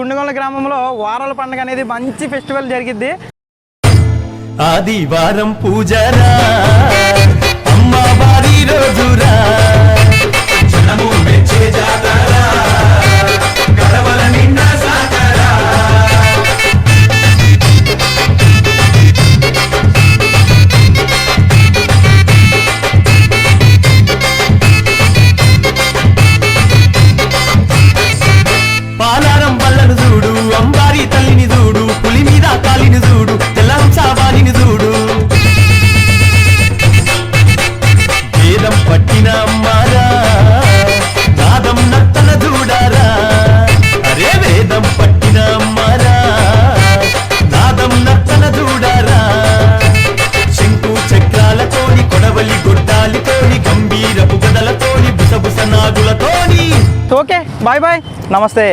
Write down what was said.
గుండెగొండ గ్రామంలో వారాల పండుగ అనేది మంచి ఫెస్టివల్ జరిగింది ఆదివారం పూజరా. తోకే బాయ్ బాయ్. నమస్తే.